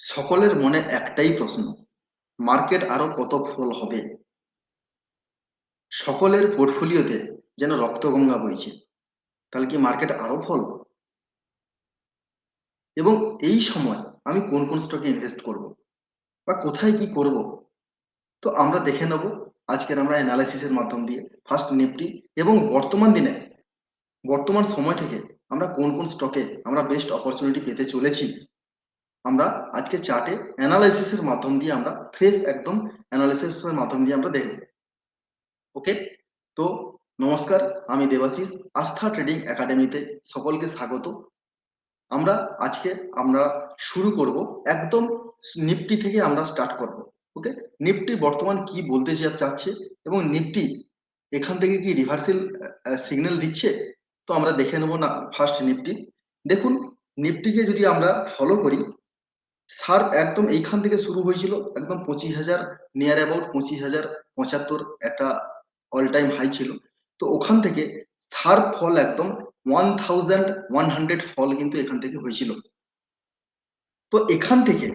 সকলের মনে একটাই প্রশ্ন, মার্কেট আরও কত ফল হবে? সকলের পোর্টফোলিওতে যেন রক্তগঙ্গা বইছে, তাহলে কি মার্কেট আরও ফল? এবং এই সময় আমি কোন কোন স্টকে ইনভেস্ট করব? বা কোথায় কি করব? তো আমরা দেখে নেব আজকের আমরা অ্যানালাইসিসের মাধ্যম দিয়ে ফার্স্ট নিফটি এবং বর্তমান দিনে, বর্তমান সময় থেকে আমরা কোন কোন স্টকে আমরা বেস্ট অপরচুনিটি পেতে চলেছি? আমরা আজকে চার্টে অ্যানালাইসিসের মাধ্যম দিয়ে আমরা ফ্রেশ একদম অ্যানালাইসিসের মাধ্যম দিয়ে আমরা দেখব। ওকে তো নমস্কার, আমি দেবাশিস আস্থা ট্রেডিং একাডেমিতে সকলকে স্বাগত। আমরা আজকে আমরা শুরু করব, একদম নিফটি থেকে আমরা স্টার্ট করব ওকে নিফটি বর্তমান কি বলতে চাচ্ছে এবং নিফটি এখান থেকে কি রিভার্সেল সিগন্যাল দিচ্ছে? তো আমরা দেখে নেব না ফার্স্ট নিফটি। দেখুন, নিফটিকে যদি আমরা ফলো করি সার একদম এইখান থেকে শুরু হয়েছিল, একদম পঁচিশ হাজার নিয়ার অ্যাবাউট পঁচিশ হাজার পঁচাত্তর একটা অল টাইম হাই ছিল। তো ওখান থেকে সার ফল একদম one thousand one hundred fall কিন্তু এখান থেকে হয়েছিল। তো এখান থেকে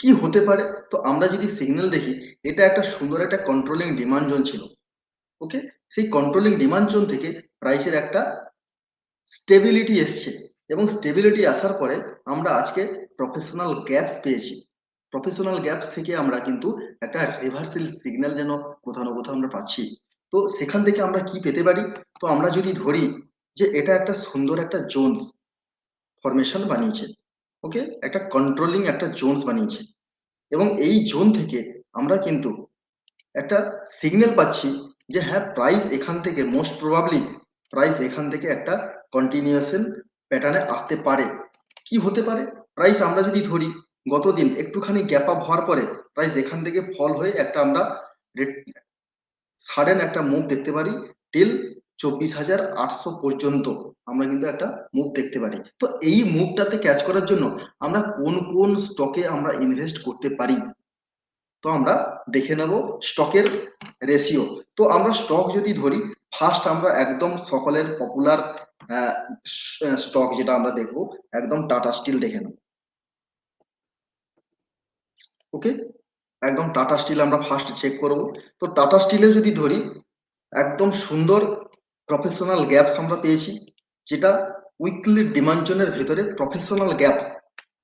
কি হতে পারে? তো আমরা যদি সিগন্যাল দেখি, এটা একটা সুন্দর একটা কন্ট্রোলিং ডিমান্ড জোন ছিল। ওকে সেই কন্ট্রোলিং ডিমান্ড জোন থেকে প্রাইসের একটা স্টেবিলিটি এসছে। এবং স্টেবিলিটি আসার পরে আমরা আজকে প্রফেশনাল গ্যাপস পেয়েছি। প্রফেশনাল গ্যাপস থেকে আমরা কিন্তু একটা রিভার্সাল সিগন্যাল যেন কোথাও না কোথাও আমরা পাচ্ছি। তো সেখান থেকে আমরা কি পেতে পারি? তো আমরা যদি ধরি যে এটা একটা সুন্দর একটা জোনস ফরমেশন বানিয়েছে ওকে একটা কন্ট্রোলিং একটা জোনস বানিয়েছে। এবং এই জোন থেকে আমরা কিন্তু একটা সিগন্যাল পাচ্ছি যে হ্যাঁ প্রাইস এখান থেকে মোস্ট প্রবাবলি প্রাইস এখান থেকে একটা কন্টিনিউশন প্যাটার্নে আসতে পারে। কি হতে পারে? প্রাইস আমরা যদি ধরি, গতদিন একটুখানি গ্যাপ আপ হওয়ার পরে প্রাইস এখান থেকে ফল হয়ে একটা আমরা সাডেন একটা মুভ দেখতে পারি টিল চব্বিশ হাজার আটশো পর্যন্ত আমরা কিন্তু একটা মুভ দেখতে পারি। তো এই মুভটাতে ক্যাচ করার জন্য আমরা কোন কোন স্টকে আমরা ইনভেস্ট করতে পারি? তো আমরা দেখে নেব স্টকের রেশিও তো আমরা স্টক যদি ধরি ফার্স্ট আমরা একদম সকলের পপুলার স্টক যেটা আমরা দেখব, একদম টাটা স্টিল দেখে নেব ওকে একদম টাটা স্টিল আমরা ফার্স্ট চেক করব। তো টাটা স্টিলে যদি ধরি, একদম সুন্দর প্রফেশনাল গ্যাপস আমরা পেয়েছি, যেটা উইকলি ডিমান্ডজনের ভেতরে প্রফেশনাল গ্যাপস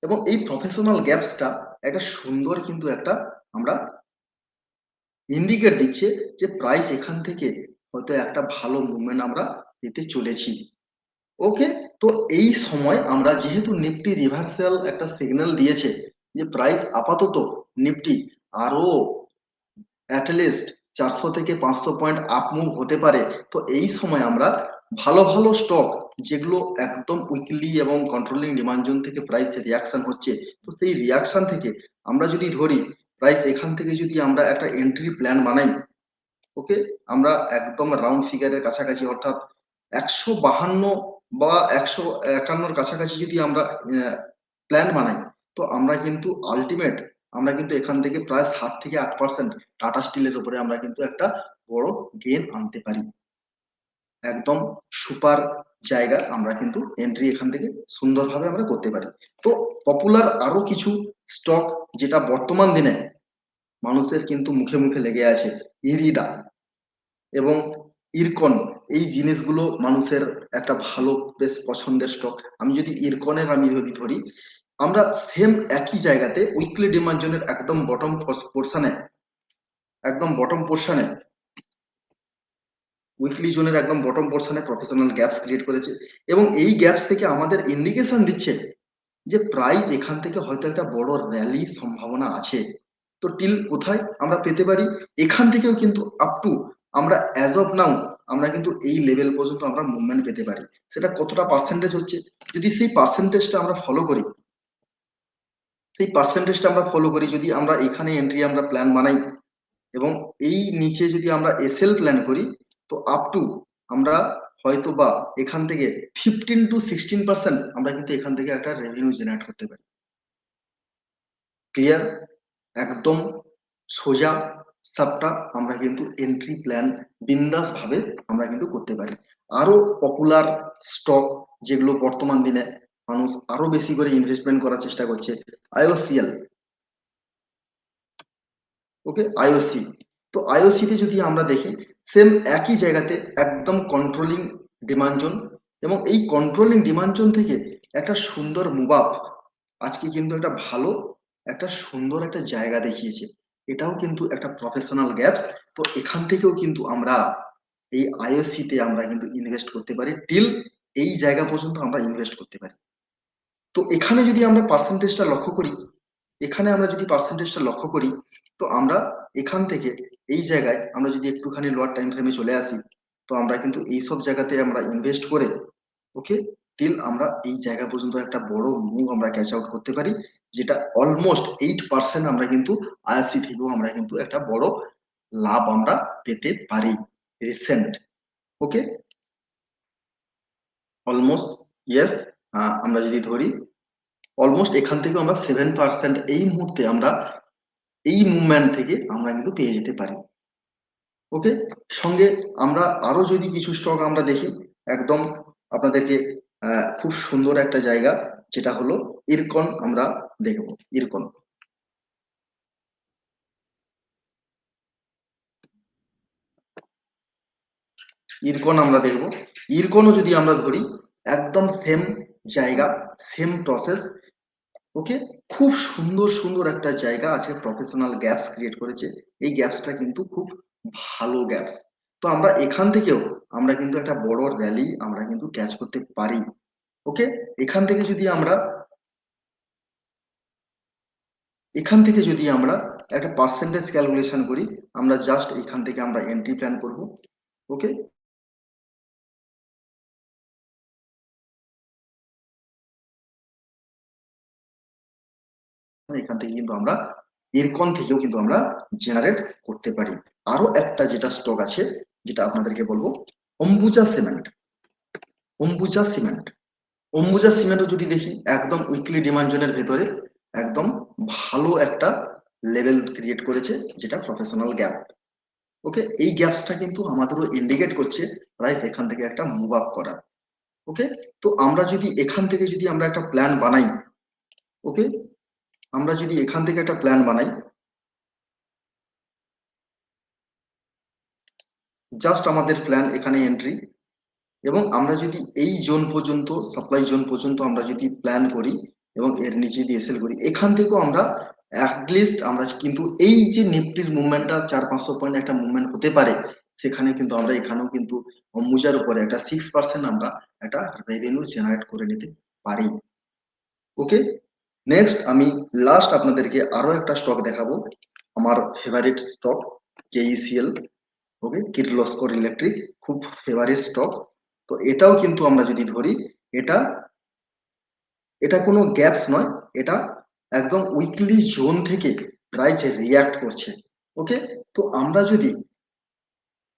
এবং এই প্রফেশনাল গ্যাপসটা একটা সুন্দর কিন্তু একটা আমরা ইন্ডিকেট দিচ্ছে যে প্রাইস এখান থেকে হয়তো একটা ভালো মুভমেন্ট আমরা পেতে চলেছি। ওকে তো এই সময় আমরা যেহেতু নিফটি রিভার্সাল একটা সিগন্যাল দিয়েছে যে প্রাইস আপাতত নিফটি আরও অ্যাটলিস্ট চারশো থেকে পাঁচশো পয়েন্ট আপ মুভ হতে পারে। তো এই সময় আমরা ভালো ভালো স্টক যেগুলো একদম উইকলি এবং কন্ট্রোলিং ডিমান্ড জোন থেকে প্রাইস রিয়াকশন হচ্ছে, তো সেই রিয়াকশন থেকে আমরা যদি ধরি প্রাইস এখান থেকে যদি আমরা একটা এন্ট্রি প্ল্যান বানাই ওকে আমরা একদম রাউন্ড ফিগারের কাছাকাছি অর্থাৎ একশো বাহান্ন বা একশো একান্নর কাছাকাছি যদি আমরা প্ল্যান বানাই, তো আমরা কিন্তু আলটিমেট আমরা কিন্তু এখান থেকে প্রায় সাত থেকে আট পার্সেন্ট টাটা স্টিলের উপরে আমরা কিন্তু একটা বড় গেন আনতে পারি। একদম সুপার জায়গা আমরা কিন্তু এন্ট্রি এখান থেকে সুন্দরভাবে আমরা করতে পারি। তো পপুলার আরও কিছু স্টক যেটা বর্তমান দিনে মানুষের কিন্তু মুখে মুখে লেগে আছে ইরিডা এবং ইরকন, এই জিনিসগুলো মানুষের একটা ভালো, বেশ পছন্দের স্টক আমি যদি ইরকনের আমি যদি ধরি, আমরা সেম একই জায়গাতে উইকলি ডিমান্ড জোনের একদম বটম পোর্শনে একদম বটম পোর্শনে উইকলি জোনের একদম বটম পোর্শনে প্রফেশনাল গ্যাপস ক্রিয়েট করেছে। এবং এই গ্যাপস থেকে আমাদের ইন্ডিকেশন দিচ্ছে যে প্রাইস এখান থেকে হয়তো একটা বড় র্যালি সম্ভাবনা আছে। তো টিল কোথায় আমরা পেতে পারি? এখান থেকেও কিন্তু আপ টু আমরা অ্যাজ অফ নাও আমরা কিন্তু এই লেভেল পর্যন্ত আমরা মুভমেন্ট পেতে পারি। সেটা কতটা পার্সেন্টেজ হচ্ছে? যদি সেই পার্সেন্টেজটা আমরা ফলো করি, সেই পার্সেন্টেজটা আমরা ফলো করি, যদি আমরা এখানে এন্ট্রি আমরা প্ল্যান বানাই এবং এই নিচে যদি আমরা এসএল প্ল্যান করি, তো আপ টু আমরা হয়তো বা এখান থেকে ফিফটিন টু সিক্সটিন পার্সেন্ট আমরা কিন্তু এখান থেকে একটা রেভিনিউ জেনারেট করতে পারি। ক্লিয়ার একদম সোজা সবটা আমরা কিন্তু এন্ট্রি প্ল্যান বিন্দাস ভাবে আমরা কিন্তু করতে পারি। আরও পপুলার স্টক যেগুলো বর্তমান দিনে মানুষ আরও বেশি করে ইনভেস্টমেন্ট করার চেষ্টা করছে আইওসিএল ওকে আইওসি তো আইওসিতে যদি আমরা দেখি সেম একই জায়গাতে একদম কন্ট্রোলিং ডিমান্ড জোন এবং এই কন্ট্রোলিং ডিমান্ড জোন থেকে একটা সুন্দর আপ আজকে কিন্তু একটা ভালো, একটা সুন্দর একটা জায়গা দেখিয়েছে। এটাও কিন্তু একটা প্রফেশনাল গ্যাপস তো এখান থেকেও কিন্তু আমরা এই আইওসিতে আমরা কিন্তু ইনভেস্ট করতে পারি টিল এই জায়গা পর্যন্ত আমরা ইনভেস্ট করতে পারি। তো এখানে যদি আমরা পার্সেন্টেজটা লক্ষ্য করি, এখানে আমরা যদি পার্সেন্টেজটা লক্ষ্য করি, তো আমরা এখান থেকে এই জায়গায় আমরা যদি একটুখানি লোয়ার টাইম ফ্রেমে চলে আসি, তো আমরা কিন্তু এই সব জায়গাতে আমরা ইনভেস্ট করে ওকে টিল আমরা এই জায়গা পর্যন্ত একটা বড় মুভ আমরা ক্যাচ আউট করতে পারি। যেটা অলমোস্ট এইট পার্সেন্ট আমরা কিন্তু আইআরসি থেকেও আমরা কিন্তু একটা বড় লাভ আমরা পেতে পারি রিসেন্ট ওকে অলমোস্ট ইয়েস আমরা যদি ধরি অলমোস্ট এখান থেকে আমরা সেভেন পার্সেন্ট এই মুহূর্তে আমরা এই মুভমেন্ট থেকে আমরা কিন্তু পেয়ে যেতে পারি ওকে সঙ্গে আমরা আরও যদি কিছু স্টক আমরা দেখি, একদম আপনাদেরকে খুব সুন্দর একটা জায়গা, যেটা হলো ইরকন আমরা দেখব, ইরকন। ইরকন আমরা দেখব। ইরকনও যদি আমরা ধরি, একদম সেম জায়গা সেম প্রসেস ওকে খুব সুন্দর সুন্দর একটা জায়গা আছে প্রফেশনাল গ্যাপস ক্রিয়েট করেছে। এই গ্যাপসটা কিন্তু খুব ভালো গ্যাপস তো আমরা এখান থেকেও আমরা কিন্তু একটা বড় র্যালি আমরা কিন্তু ক্যাচ করতে পারি ওকে এখান থেকে যদি আমরা, এখান থেকে যদি আমরা একটা পার্সেন্টেজ ক্যালকুলেশন করি, আমরা জাস্ট এখান থেকে আমরা এন্ট্রি প্ল্যান করব ওকে এখান থেকে কিন্তু আমরা এরকন থেকেও কিন্তু আমরা জেনারেট করতে পারি। আরও একটা যেটা স্টক আছে যেটা আপনাদেরকে বলব, অম্বুজা সিমেন্ট। অম্বুজা সিমেন্ট। অম্বুজা সিমেন্টও যদি দেখি, একদম উইকলি ডিমান্ড জোনের ভেতরে একদম ভালো একটা লেভেল ক্রিয়েট করেছে, যেটা প্রফেশনাল গ্যাপ ওকে এই গ্যাপসটা কিন্তু আমাদেরও ইন্ডিকেট করছে প্রাইস এখান থেকে একটা মুভ আপ করা। ওকে তো আমরা যদি এখান থেকে যদি আমরা একটা প্ল্যান বানাই ওকে আমরা যদি এখান থেকে একটা প্ল্যান বানাই জাস্ট আমাদের প্ল্যান এখানে এন্ট্রি এবং আমরা যদি এই জোন পর্যন্ত সাপ্লাই জোন পর্যন্ত আমরা যদি প্ল্যান করি এবং এর নিচে দিয়ে এসেল করি, এখান থেকেও আমরা অ্যাটলিস্ট আমরা কিন্তু এই যে নিফটির মুভমেন্টটা চার পাঁচশো পয়েন্ট একটা মুভমেন্ট হতে পারে, সেখানে কিন্তু আমরা এখানেও কিন্তু অম্বুজার উপরে একটা সিক্স পার্সেন্ট আমরা একটা রেভিনিউ জেনারেট করে নিতে পারি। ওকে নেক্সট আমি লাস্ট আপনাদেরকে আরও একটা স্টক দেখাবো। আমার favourite stock KECL okay? Kirloskar electric খুব ফেভারিট স্টক তো এটাও কিন্তু আমরা যদি ধরি, এটা এটা কোনো গ্যাপস নয়, এটা একদম উইকলি জোন থেকে প্রাইস রিয়াক্ট করছে, ওকে? তো আমরা যদি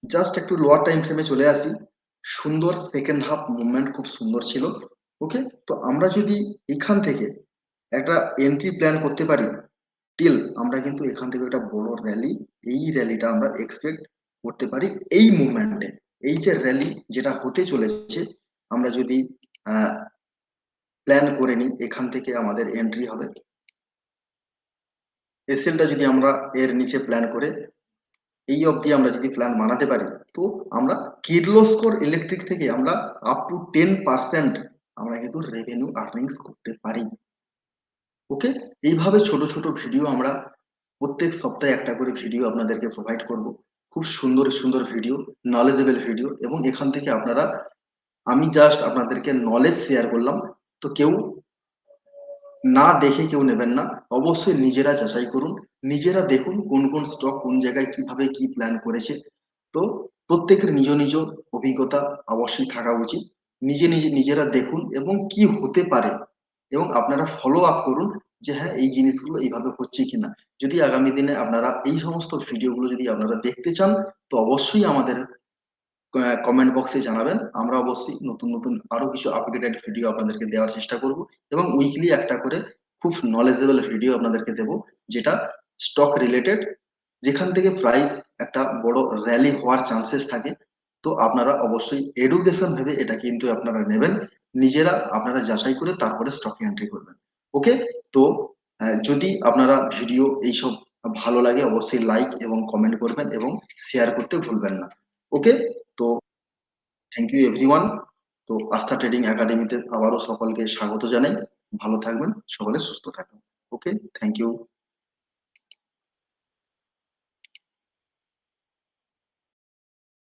জাস্ট একটু লোয়ার টাইম ফ্রেমে চলে আসি, সুন্দর সেকেন্ড হাফ মুভমেন্ট খুব সুন্দর ছিল, ওকে? তো আমরা যদি এখান থেকে একটা এন্ট্রি প্ল্যান করতে পারি টিল আমরা কিন্তু এখান থেকে একটা বড় র্যালি এই র্যালিটা আমরা এক্সপেক্ট করতে পারি এই মুভমেন্টে এই যে র্যালি যেটা হতে চলেছে, আমরা যদি প্ল্যান করে নিই, এখান থেকে আমাদের এন্ট্রি হবে। এসএলটা যদি আমরা এর নিচে প্ল্যান করে, এই অবধি আমরা যদি প্ল্যান বানাতে পারি, তো আমরা কিরলোস্কোর ইলেকট্রিক থেকে আমরা আপ টু টেন পার্সেন্ট আমরা কিন্তু রেভিনিউ আর্নিংস করতে পারি। ওকে এইভাবে ছোট ছোট ভিডিও আমরা প্রত্যেক সপ্তাহে একটা করে ভিডিও আপনাদেরকে প্রোভাইড করব। খুব সুন্দর সুন্দর ভিডিও নলেজেবল ভিডিও এবং এখান থেকে আপনারা, আমি জাস্ট আপনাদেরকে নলেজ শেয়ার করলাম। তো কেউ না দেখে কেউ নেবেন না। অবশ্যই নিজেরা যাচাই করুন। নিজেরা দেখুন কোন কোন স্টক কোন জায়গায় কীভাবে কি প্ল্যান করেছে। তো প্রত্যেকের নিজ নিজ অভিজ্ঞতা অবশ্যই থাকা উচিত। নিজে নিজে, নিজেরা দেখুন এবং কি হতে পারে। এবং আপনারা ফলো আপ করুন। যে হ্যাঁ এই জিনিসগুলো এইভাবে হচ্ছে কিনা? যদি আগামী দিনে আপনারা এই সমস্ত ভিডিওগুলো যদি আপনারা দেখতে চান, তো অবশ্যই আমাদের কমেন্ট বক্সে জানাবেন। আমরা অবশ্যই নতুন নতুন আরও কিছু আপডেটেড ভিডিও আপনাদেরকে দেওয়ার চেষ্টা করব এবং উইকলি একটা করে খুব নলেজেবল ভিডিও আপনাদেরকে দেব, যেটা স্টক রিলেটেড যেখান থেকে প্রাইস একটা বড় র্যালি হওয়ার চান্সেস থাকে। তো আপনারা অবশ্যই এডুকেশন ভেবে এটা কিন্তু আপনারা নেবেন। নিজেরা আপনারা যাচাই করে তারপরে স্টকে এন্ট্রি করবেন। ওকে তো যদি আপনারা ভিডিও এইসব ভালো লাগে, অবশ্যই লাইক এবং কমেন্ট করবেন এবং শেয়ার করতে ভুলবেন না। ওকে তো থ্যাংক ইউ এভরিওয়ান তো আস্থা ট্রেডিং একাডেমিতে আবারও সকলকে স্বাগত জানাই। ভালো থাকবেন, সকলে সুস্থ থাকবেন। Okay thank you